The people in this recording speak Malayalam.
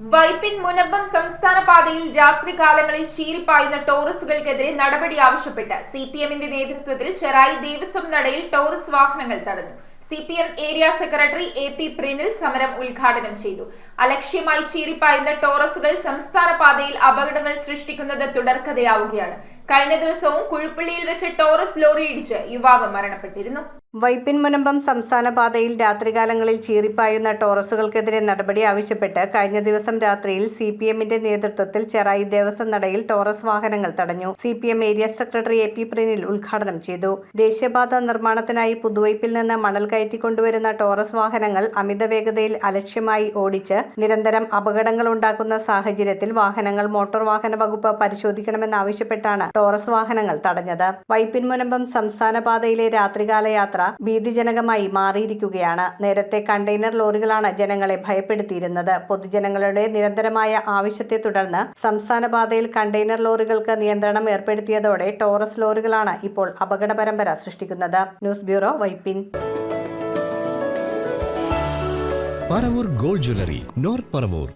വൈപ്പിൻ മുനമ്പം സംസ്ഥാന പാതയിൽ രാത്രികാലങ്ങളിൽ ചീരിപ്പായുന്ന ടോറസുകൾക്കെതിരെ നടപടി ആവശ്യപ്പെട്ട് സി പി എമ്മിന്റെ നേതൃത്വത്തിൽ ചെറായി ദേവസ്വം നടയിൽ ടോറസ് വാഹനങ്ങൾ തടഞ്ഞു. C P M area secretary A P Prinil സമരം ഉദ്ഘാടനം ചെയ്തു. അലക്ഷ്യമായി ചീറിപ്പായുന്ന ടോറസുകൾ സംസ്ഥാന പാതയിൽ അപകടങ്ങൾ സൃഷ്ടിക്കുന്നത് തുടർക്കഥയാവുകയാണ്. കഴിഞ്ഞ ദിവസവും കുഴിപ്പള്ളിയിൽ വെച്ച് ടോറസ് ലോറി ഇടിച്ച് യുവാവ് മരണപ്പെട്ടിരുന്നു. വൈപ്പിൻ മുനമ്പം സംസ്ഥാന പാതയിൽ രാത്രികാലങ്ങളിൽ ചീറിപ്പായുന്ന ടോറസുകൾക്കെതിരെ നടപടി ആവശ്യപ്പെട്ട് കഴിഞ്ഞ ദിവസം രാത്രിയിൽ സി പി എമ്മിന്റെ നേതൃത്വത്തിൽ ചെറായി ദേവസ്വം നടയിൽ ടോറസ് വാഹനങ്ങൾ തടഞ്ഞു. C P M area secretary A P Prinil ഉദ്ഘാടനം ചെയ്തു. ദേശീയപാത നിർമ്മാണത്തിനായി പുതുവൈപ്പിൽ നിന്ന് മണൽ കയറ്റിക്കൊണ്ടുവരുന്ന ടോറസ് വാഹനങ്ങൾ അമിത വേഗതയിൽ അലക്ഷ്യമായി ഓടിച്ച് നിരന്തരം അപകടങ്ങൾ ഉണ്ടാക്കുന്ന സാഹചര്യത്തിൽ വാഹനങ്ങൾ മോട്ടോർ വാഹന വകുപ്പ് പരിശോധിക്കണമെന്നാവശ്യപ്പെട്ടാണ് ടോറസ് വാഹനങ്ങൾ തടഞ്ഞത്. വൈപ്പിൻമുനമ്പം സംസ്ഥാന പാതയിലെ രാത്രികാല യാത്ര ഭീതിജനകമായി മാറിയിരിക്കുകയാണ്. നേരത്തെ കണ്ടെയ്നർ ലോറികളാണ് ജനങ്ങളെ ഭയപ്പെടുത്തിയിരുന്നത്. പൊതുജനങ്ങളുടെ നിരന്തരമായ ആവശ്യത്തെ തുടർന്ന് സംസ്ഥാന പാതയിൽ കണ്ടെയ്നർ ലോറികൾക്ക് നിയന്ത്രണം ഏർപ്പെടുത്തിയതോടെ ടോറസ് ലോറികളാണ് ഇപ്പോൾ അപകട പരമ്പര സൃഷ്ടിക്കുന്നത്. News bureau Vypin. Paravur gold jewellery north Paravur